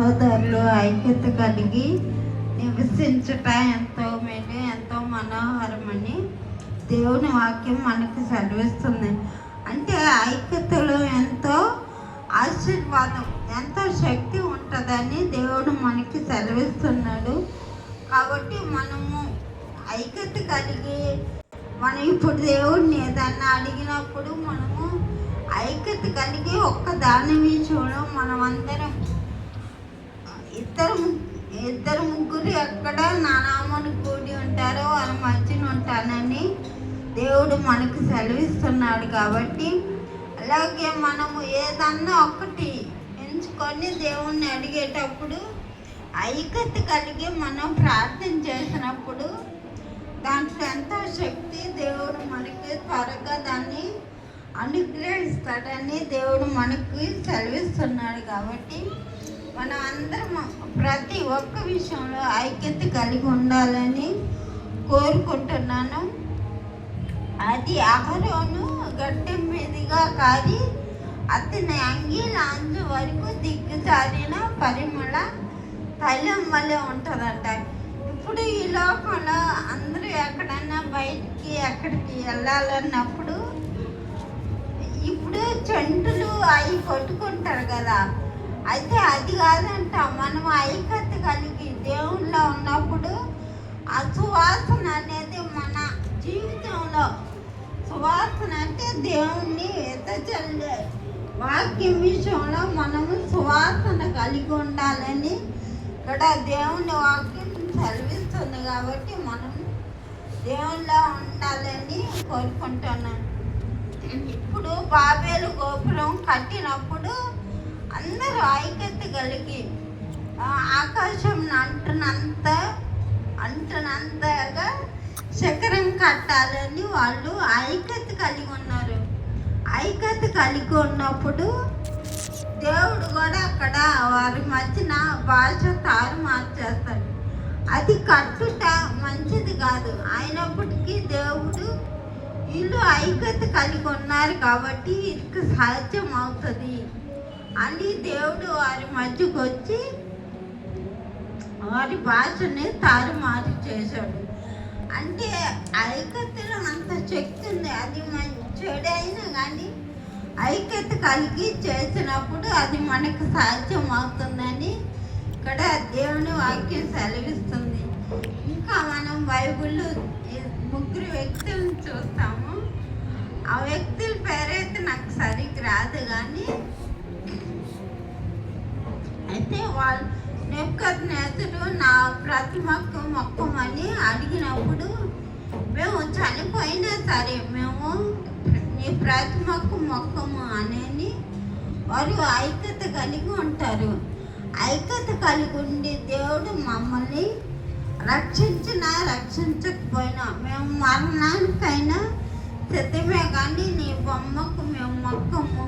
సహోదరులు ఐక్యత కలిగి నివసించుట ఎంతో మేలు ఎంతో మనోహరమని దేవుని వాక్యం మనకి సెలవిస్తుంది. అంటే ఐక్యతలో ఎంతో ఆశీర్వాదం ఎంతో శక్తి ఉంటుందని దేవుడు మనకి సెలవిస్తున్నాడు. కాబట్టి మనము ఐక్యత కలిగి మనం ఇప్పుడు దేవుడిని ఏదన్నా అడిగినప్పుడు మనము ఐక్యత కలిగి ఒక్క దాని విషయంలో మనం అందరం ఇద్దరు ఇద్దరు ముగ్గురు ఎక్కడ నా నామను కూడి ఉంటారో వాళ్ళ మధ్యన ఉంటానని దేవుడు మనకు సెలవిస్తున్నాడు కాబట్టి అలాగే మనము ఏదన్నా ఒకటి ఎంచుకొని దేవుణ్ణి అడిగేటప్పుడు ఐక్యత కలిగి మనం ప్రార్థన చేసినప్పుడు దాంట్లో ఎంతో శక్తి దేవుడు మనకి త్వరగా దాన్ని అనుగ్రహిస్తాడని దేవుడు మనకి సెలవిస్తున్నాడు కాబట్టి మనం అందరం ప్రతి ఒక్క విషయంలో ఐక్యత కలిగి ఉండాలని కోరుకుంటున్నాను. అది అహరోను గడ్డ మీదుగా కాది అతని అంగీల అంజు వరకు దిగ్గుజారిన పరిమళ తైలం వల్లే ఉంటుందంట. ఇప్పుడు ఈ లోకంలో అందరూ ఎక్కడన్నా బయటికి ఎక్కడికి వెళ్ళాలన్నప్పుడు ఇప్పుడు చెంటులు అవి కొట్టుకుంటారు కదా. అయితే అది కాదంట మనం ఐక్యత కలిగి దేవుళ్ళ ఉన్నప్పుడు ఆ సువాసన అనేది మన జీవితంలో సువాసన అంటే దేవుణ్ణి ఎత్తచల్లే. వాక్యం విషయంలో మనము సువాసన కలిగి ఉండాలని ఇక్కడ దేవుని వాక్యం చదివిస్తుంది కాబట్టి మనం దేవుళ్ళ ఉండాలని కోరుకుంటున్నాను. ఇప్పుడు బాబేలు గోపురం కట్టినప్పుడు అందరూ ఐక్యత కలిగి ఆకాశం అంటున్నంత అంటున్నంతగా శకరం కట్టాలని వాళ్ళు ఐక్యత కలిగి ఉన్నారు. ఐక్యత కలిగి ఉన్నప్పుడు దేవుడు కూడా అక్కడ వారి మధ్యన భాష తారు మార్చేస్తాడు అది కట్టుట మంచిది కాదు. అయినప్పటికీ దేవుడు వీళ్ళు ఐక్యత కలిగి ఉన్నారు కాబట్టి ఇది సాధ్యం అవుతుంది అని దేవుడు వారి మధ్యకు వచ్చి వారి భాషని తారుమారు చేశాడు. అంటే ఐక్యతలో అంత శక్తి ఉంది. అది మన చెడైనా కానీ ఐక్యత కలిగి చేసినప్పుడు అది మనకు సాధ్యం అవుతుందని ఇక్కడ దేవుని వాక్యం సెలవిస్తుంది. ఇంకా మనం బైబిల్లో ముగ్గురు వ్యక్తులను చూస్తాము. ఆ వ్యక్తుల పేరైతే నాకు సరిగ్గా రాదు కానీ అయితే వాళ్ళు నెక్కత్ నేతడు నా ప్రతిమకు మొక్కమని అడిగినప్పుడు మేము చనిపోయినా సరే మేము నీ ప్రతిమకు మొక్కము అనేది వారు ఐక్యత కలిగి ఉంటారు. ఐక్యత కలిగి ఉండి దేవుడు మమ్మల్ని రక్షించిన రక్షించకపోయినా మేము మరణానికైనా సిద్ధమే కానీ నీ బొమ్మకు మేము మొక్కము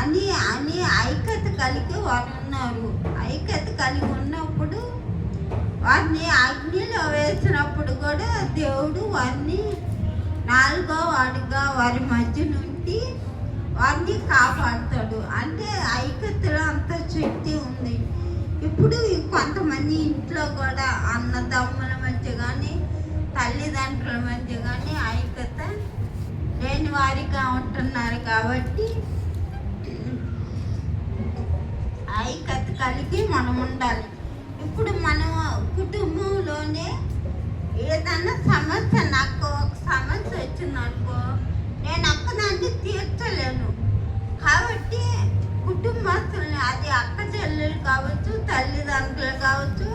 అని అని ఐక్యత కలిగి వారు ఉన్నారు ఐక్యత కలిగి ఉన్నప్పుడు వారిని అగ్నిలో వేసినప్పుడు కూడా దేవుడు వారిని నాలుగో వాడిగా వారి మధ్య నుండి వారిని కాపాడుతాడు. అంటే ఐక్యతలో అంత శక్తి ఉంది. ఇప్పుడు కొంతమంది ఇంట్లో కూడా అన్నదమ్ముల మధ్య కానీ తల్లిదండ్రుల మధ్య కానీ ఐక్యత లేని వారిగా ఉంటున్నారు కాబట్టి ఐక్యత మనం ఉండాలి ఇప్పుడు మనం కుటుంబంలోనే ఏదన్నా సమస్య నాకు ఒక సమస్య వచ్చిందనుకో నేను ఒక్కదాన్ని తీర్చలేను. కాబట్టి కుటుంబస్తుల్ని అది అక్క చెల్లెలు కావచ్చు తల్లిదండ్రులు కావచ్చు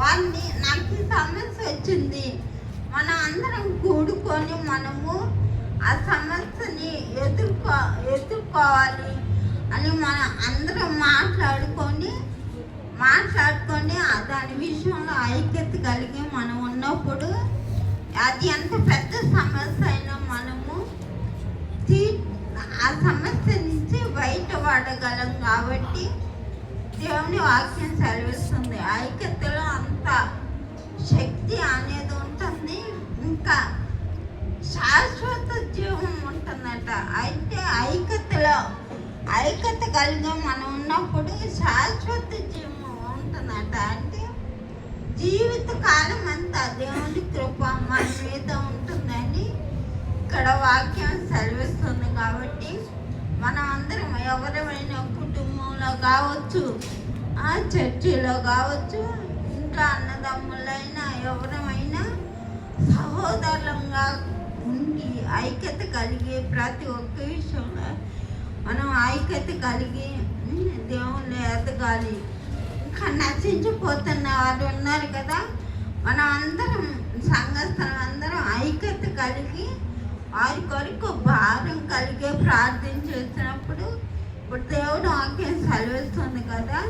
వాళ్ళని నాకు సమస్య వచ్చింది. మనం అందరం కూడుకొని మనము ఆ సమస్యని ఎదుర్కో ఎదుర్కోవాలి. అని మనం అందరం మాట్లాడుకొని మాట్లాడుకొని దాని విషయంలో ఐక్యత కలిగి మనం ఉన్నప్పుడు అది ఎంత పెద్ద సమస్య అయినా మనము తీ ఆ సమస్య నుంచి బయటపడగలం కాబట్టి దేవుని వాక్యం సెలవిస్తుంది. ఐక్యతలో అంత శక్తి అనేది ఉంటుంది. ఇంకా శాశ్వత జీవం ఉంటుందట. అయితే ఐక్యతలో ఐక్యత కలిగా మనం ఉన్నప్పుడు శాశ్వత జీవం ఉంటుందట. అంటే జీవిత కాలం అంతా దేవుని కృప మన మీద ఉంటుందని ఇక్కడ వాక్యం సెలవిస్తుంది కాబట్టి మనం అందరం ఎవరైనా కుటుంబంలో కావచ్చు ఆ చర్చిలో కావచ్చు ఇంట్లో అన్నదమ్ములైనా ఎవరమైనా సహోదరులంగా ఉండి ఐక్యత కలిగే ప్రతి ఒక్క విషయంలో మనం ఐక్యత కలిగి దేవుణ్ణి ఎదగాలి ఇంకా నశించిపోతున్న వారు ఉన్నారు కదా. మనం అందరం సంఘస్థలం అందరం ఐక్యత కలిగి వారి కొరకు భారం కలిగే ప్రార్థన చేసినప్పుడు ఇప్పుడు దేవుడు వాక్యం సెలవిస్తుంది కదా.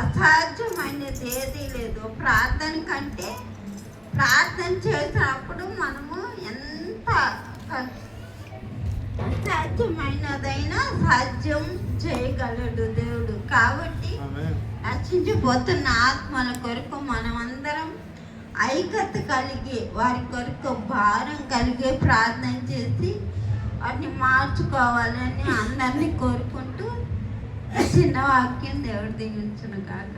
అసాధ్యమైనది ఏదీ లేదు. ప్రార్థన కంటే ప్రార్థన చేసినప్పుడు మనము ఎంత అసాధ్యమైనదైనా సాధ్యం చేయగలడు దేవుడు. కాబట్టి నశించిపోతున్న ఆత్మల కొరకు మనం అందరం ఐక్యత కలిగి వారి కొరకు భారం కలిగి ప్రార్థన చేసి వాటిని మార్చుకోవాలని అందరినీ కోరుకుంటూ చిన్న వాక్యం దేవుడు దిగించును కాక.